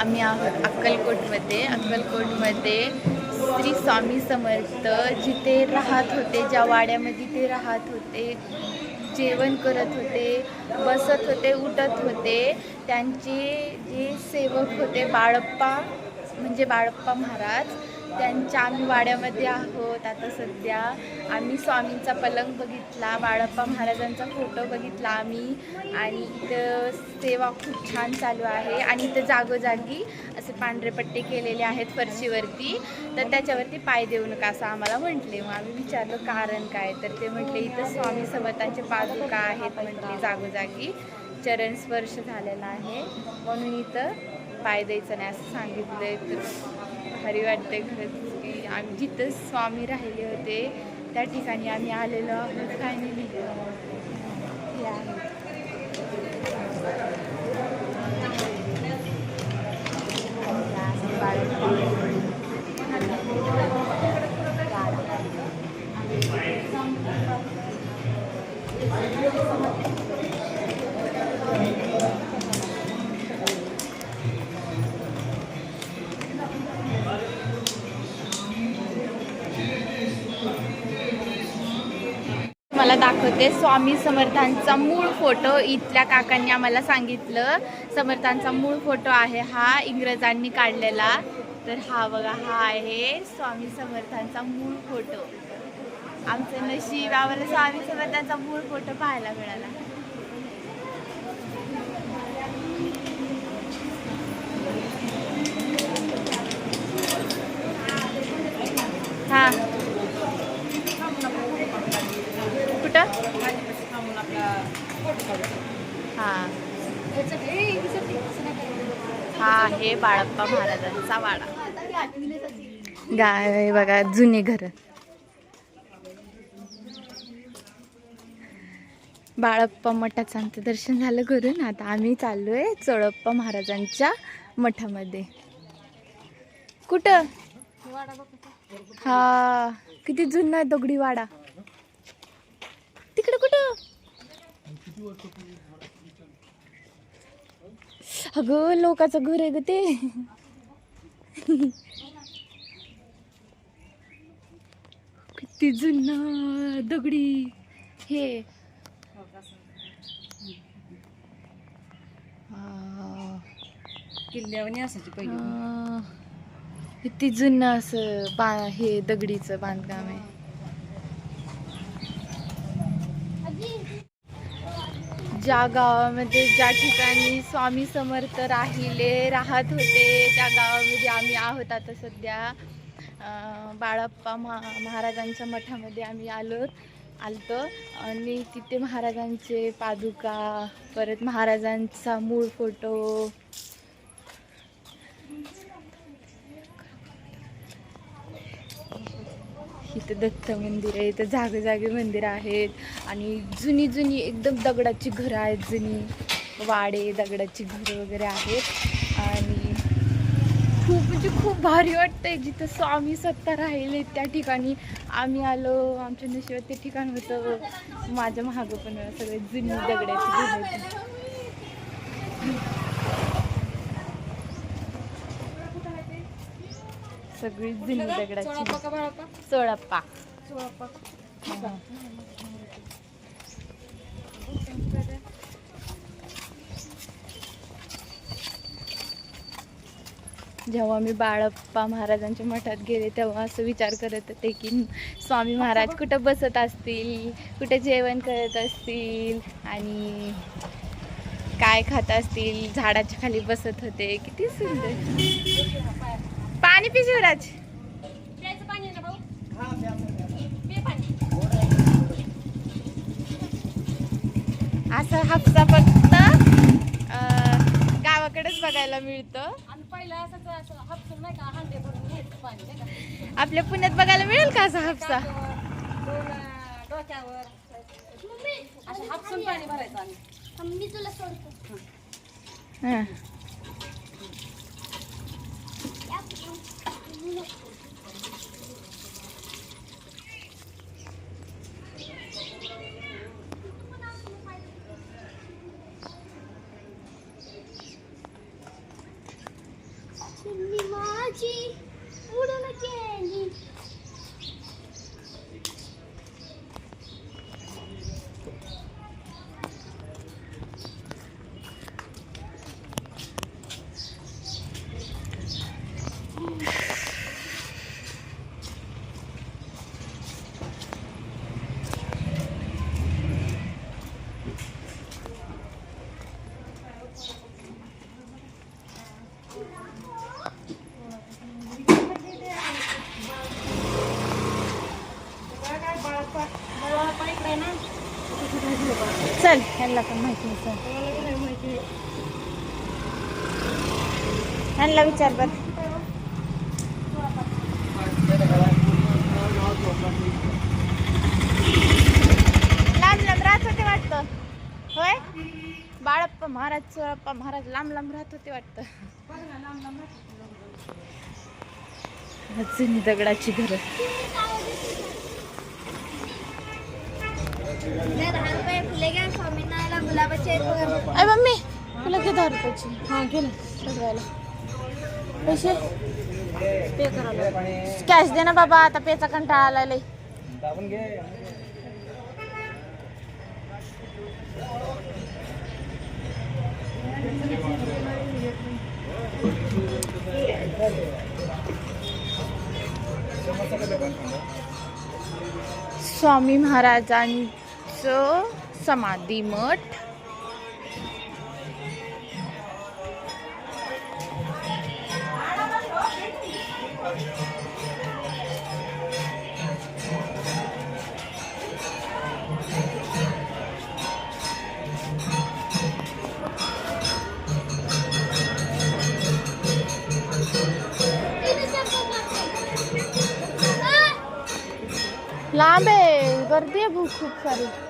आम्ही आहोत अक्कलकोटमध्ये अक्कलकोटमध्ये श्री स्वामी समर्थ जिथे राहत होते ज्या वाड्यामध्ये ते राहत होते जेवण करत होते बसत होते उठत होते त्यांचे जे सेवक होते बाळप्पा म्हणजे बाळप्पा महाराज त्यांच्या आम्ही वाड्यामध्ये आहोत. आता सध्या आम्ही स्वामींचा पलंग बघितला बाळप्पा महाराजांचा फोटो बघितला आम्ही. आणि इथं सेवा खूप छान चालू आहे. आणि इथं जागोजागी असे पांढरे पट्टे केलेले आहेत फरशीवरती. तर त्याच्यावरती पाय देऊ नका असं आम्हाला म्हटले. मग आम्ही विचारलं कारण काय? तर ते म्हटले इथं स्वामी समर्थांचे पादुका आहेत म्हटले जागोजागी. चरण स्पर्श झालेला आहे. म्हणून इथं पाय द्यायचं नाही असं सांगितलं तर भारी वाटते खरंच की आम्ही जिथं स्वामी राहिले होते त्या ठिकाणी आम्ही आलेलो आहोत फायनली हे आहे होते स्वामी समर्थांचा मूळ फोटो इथल्या काकांनी आम्हाला सांगितलं. समर्थांचा मूळ फोटो आहे हा इंग्रजांनी काढलेला. तर हा बघा हा आहे स्वामी समर्थांचा मूळ फोटो. आमचं नशीब आम्हाला स्वामी समर्थांचा मूळ फोटो पाहायला मिळाला. हा कुठं हा. हा हे बाळप्पा महाराजांचा वाडा. गाय बघा जुने घर. बाळप्पा मठाचं आमचं दर्शन झालं करून आता आम्ही चाललोय चोळप्पा महाराजांच्या मठामध्ये. कुठं? हा किती जुना दगडी वाडा तिकडे कुठं अगं लोकांचं घर आहे ग ते. किती जुना दगडी. हे. किल्ल्यावर असायची पहिली. किती जुनं असं बा हे दगडीचं बांधकाम आहे. ज्या गावामध्ये ज्या ठिकाणी स्वामी समर्थ राहिले राहत होते त्या गावामध्ये आम्ही आहोत आता सध्या. बाळाप्पा महा महाराजांच्या मठामध्ये आम्ही आलो आलतो. आणि तिथे महाराजांचे पादुका परत महाराजांचा मूळ फोटो इथं दत्त मंदिर आहे इथं जागोजागी मंदिर आहेत आणि जुनी जुनी एकदम दगडाची घरं आहेत जुनी वाडे दगडाची घरं वगैरे आहेत. आणि खूप म्हणजे खूप भारी वाटतंय जिथं स्वामी सत्ता राहिले त्या ठिकाणी. आम्ही आलो आमच्या नशिबात ते ठिकाण होतं. माझ्या मागं पण सगळे जुनी दगडाची घरं सगळी जुनी दगडाची. चोळाप्पा जेव्हा मी बाळप्पा महाराजांच्या मठात गेले तेव्हा असं विचार करत होते की स्वामी महाराज कुठं बसत असतील? कुठे जेवण करत असतील? आणि काय खात असतील? झाडाच्या खाली बसत होते. किती सुंदर. पाणी पी शिवराज प्यायचं पाणी आहे ना भाऊ? पे पाणी. असं हापसा फक्त अं, गावाकडेच बघायला मिळतं. आणि पहिलं असंच असं हापसून नाही का हांडे भरून घ्यायचं पाणी नाही का? आपल्या पुण्यात बघायला मिळेल का असा हापसा काठावर, दोन अं, डोक्यावर असं हापसून पाणी भरायचं आम्ही मी तुला सोडतो हां चिमणी माझी उडून गेली ह्यांना पण माहिती नाही चल ह्यांना विचार बर लांब लांब राहत होते वाटतं. होय? बाळप्पा महाराज चोळप्पा महाराज लांब लांब राहत होते वाटतं. जुनी दगडाची घर दहा रुपये फुले घ्या स्वामीनारायणला गुलाबाचे आहेत बघा. अय मम्मी तुला किती दहा रुपयाची हां घे ना सगळ्याला. पैसे? पे करायला कॅश दे ना बाबा आता पेचा कंटाळा आलाय लय स्वामी महाराजांचं समाधी मठ. लांब आहे गर्दी आहे भूक खूप सारी.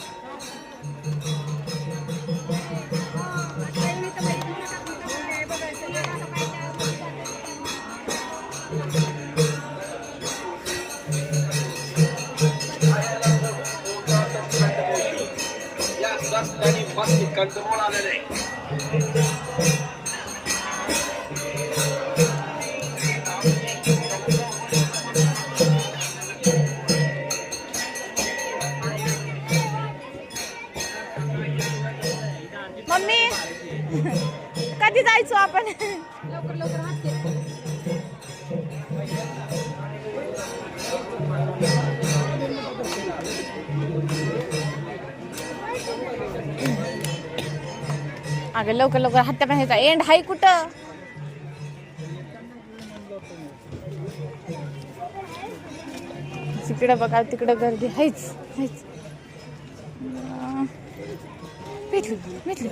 कंट्रोल आलेलं. आहे मम्मी कधी जायचो आपण? लवकर लवकर अगं लवकर लवकर हत्या पाण्याचा एंड हाय कुठं? तिकडं बघा तिकडं गर्दी हायच हायच. भेटली भेटली.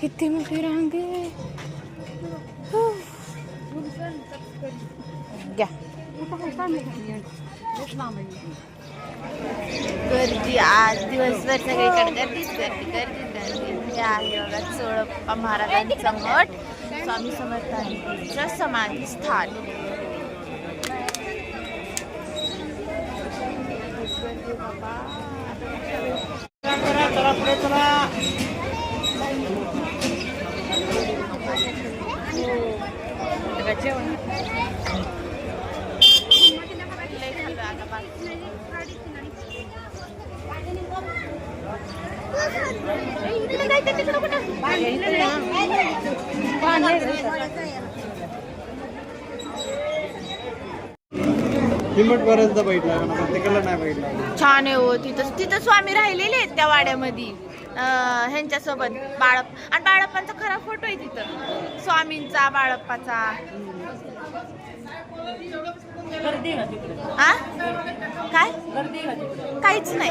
किती मोठी रांग घ्या. गर्दी आज दिवसभर सगळीकडे गर्दीच गर्दी गर्दी आहे बघा चोळप्पा स्वामी समर्थांचं समाधी स्थान बऱ्याचदा नाही छान आहे हो तिथं तिथं स्वामी राहिलेले आहेत त्या वाड्यामध्ये. अं, ह्यांच्यासोबत बाळप आणि बाळप्पांचा खरा फोटो आहे तिथं. स्वामींचा बाळप्पाचा. आ? काय? काहीच नाही.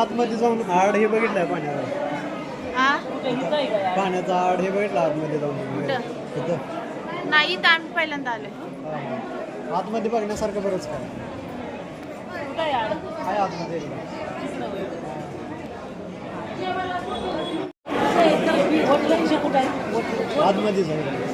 आतमध्ये जाऊन आड हे बघितलंय पाण्याचा. हा पाण्याचा आड हे बघितलं आतमध्ये जाऊन. नाही तर आम्ही पहिल्यांदा हा, हा. आतमध्ये बघण्यासारखं बरंच काय. आहे आतमध्ये? एकदा. आतमध्येच आहे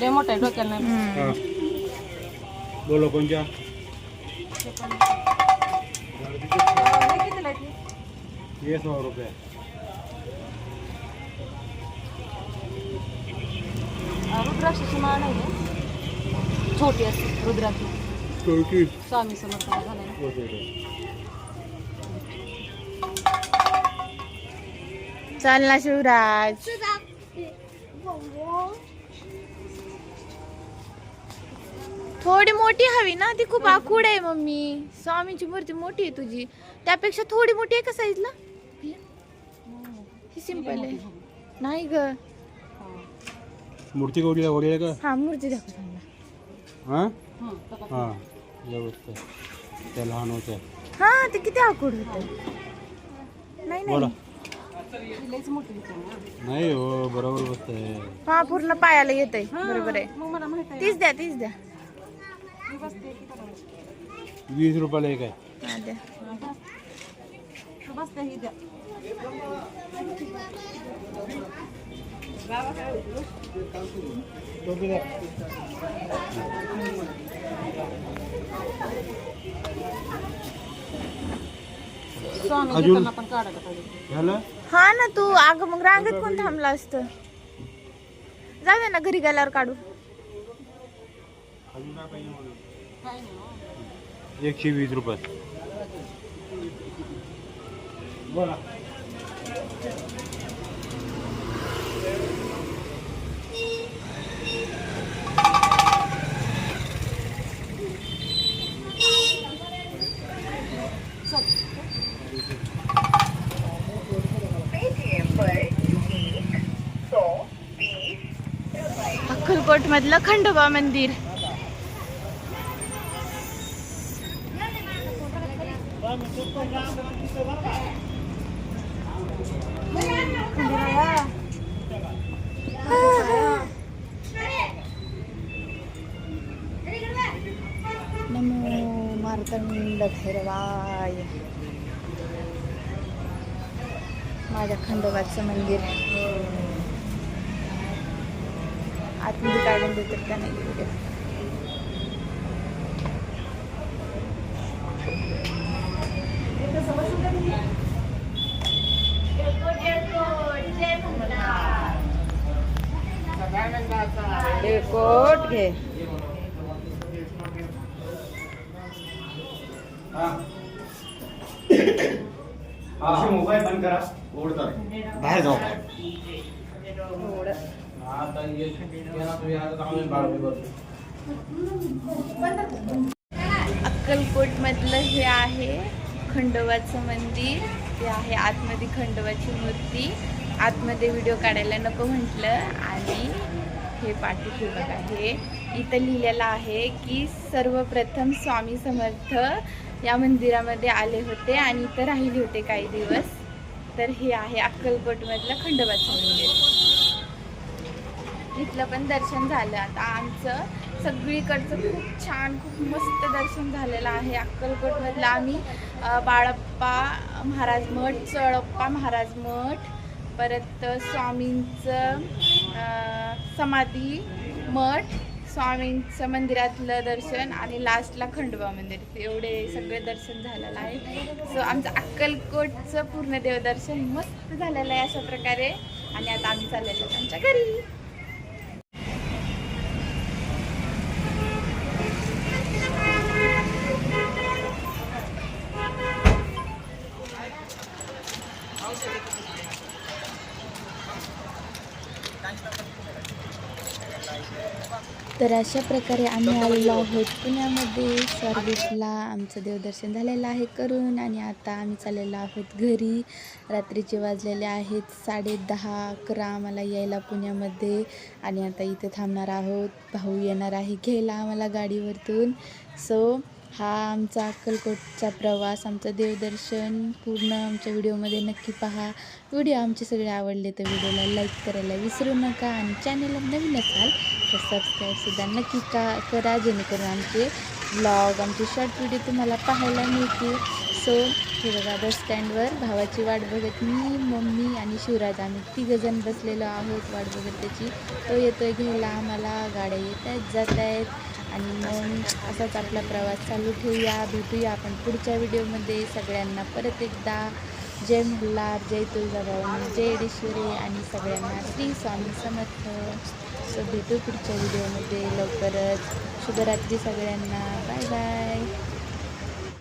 लय मोठा आहे डोक्याला नाही. बोलो कोणत्या ये सौ रुपये. रुद्राक्षाची माळ नाही आहे. छोटी असते रुद्राक्षी. स्वामी समर्थ झालंय. चल ना शिवराज. थोडी मोठी हवी ना ती खूप आखूड आहे मम्मी. स्वामींची मूर्ती मोठी आहे तुझी. त्यापेक्षा थोडी मोठी आहे का साईजला ही सिंपल आहे. नाही ग. मूर्ती गौरीला वगैरे का? हा मूर्ती दाखव. हां? हं, तसं. हां व्यवस्थित त्या लहान होत्या. हा ते किती आखूड होत. नाही. बोला. नाही हो बरोबर बसत आहे हा पूर्ण पायाला येत आहे बरोबर आहे. तीच द्या तीच द्या. वीस रुपयाला एक आहे. हा द्या. अजून? झालं? हा ना तू अगं मग रांगेत कोण थांबला असतं? जाऊ दे ना घरी गेल्यावर काढू. हो. एकशे वीस रुपये. बोला. मधलं खंडोबा मंदिर. नमो मार्तंड भैरवाय. माझ्या खंडोबाचं मंदिर. आतमध्ये काढून देतात का नाही व्हिडिओ कोट घे मोबाईल बंद करा। ओढतात बाहेर जाऊ अक्कलकोटमधलं हे आहे खंडोबाचं मंदिर. हे आहे आतमध्ये खंडोबाची मूर्ती. आतमध्ये व्हिडिओ काढायला नको म्हटलं आणि हे पाठी बघा हे इथं लिहिलेलं आहे की सर्वप्रथम स्वामी समर्थ या मंदिरामध्ये आले होते आणि इथं राहिले होते काही दिवस. तर हे आहे अक्कलकोटमधलं खंडोबाचं मंदिर. इथलं पण दर्शन झालं. आता आमचं सगळीकडचं खूप छान खूप मस्त दर्शन झालेलं आहे. अक्कलकोटमधलं आम्ही बाळप्पा महाराज मठ चळप्पा महाराज मठ परत स्वामींचं समाधी मठ स्वामींचं मंदिरातलं दर्शन आणि लास्टला खंडोबा मंदिर. एवढे सगळे दर्शन झालेलं आहे. सो आमचं अक्कलकोटचं पूर्ण देवदर्शन मस्त झालेलं आहे अशा प्रकारे. आणि आता आम्ही चाललेलो आमच्या घरी. तर अशा प्रकारे आम्ही आलेलो आहोत. पुण्यामध्ये स्वारगेटला आमचं देवदर्शन झालेलं आहे करून आणि आता आम्ही चाललेलो आहोत घरी. रात्रीचे वाजलेले आहेत साडे दहा अकरा आम्हाला यायला पुण्यामध्ये आणि आता इथे थांबणार आहोत. भाऊ येणार आहे घ्यायला आम्हाला गाडीवरतून. सो हा आमचा अक्कलकोटचा प्रवास आमचं देवदर्शन पूर्ण आमच्या व्हिडिओमध्ये नक्की पहा. व्हिडिओ आमचे सगळे आवडले तर व्हिडिओला लाईक करायला विसरू नका आणि चॅनलला नवीन असाल तर सबस्क्राईबसुद्धा नक्की का करा जेणेकरून आमचे ब्लॉग आमचे शॉर्ट व्हिडिओ तुम्हाला पाहायला मिळतील. सो हे बघा बस स्टँडवर भावाची वाट बघत मी मम्मी आणि शिवराज आम्ही तिघंजण बसलेलो आहोत. वाट बघत त्याची तो येतोय घ्यायला आम्हाला गाड्या येत आहेत जात आहेत. आणि मग असाच आपला प्रवास चालू ठेवूया. भेटूया आपण पुढच्या व्हिडिओमध्ये सगळ्यांना. परत एकदा जय मल्हार जय तुळजाभवानी जय येडेश्वरी आणि सगळ्यांना श्री स्वामी समर्थ. सो भेटू पुढच्या व्हिडिओमध्ये लवकरच. शुभरात्री सगळ्यांना. Bye bye.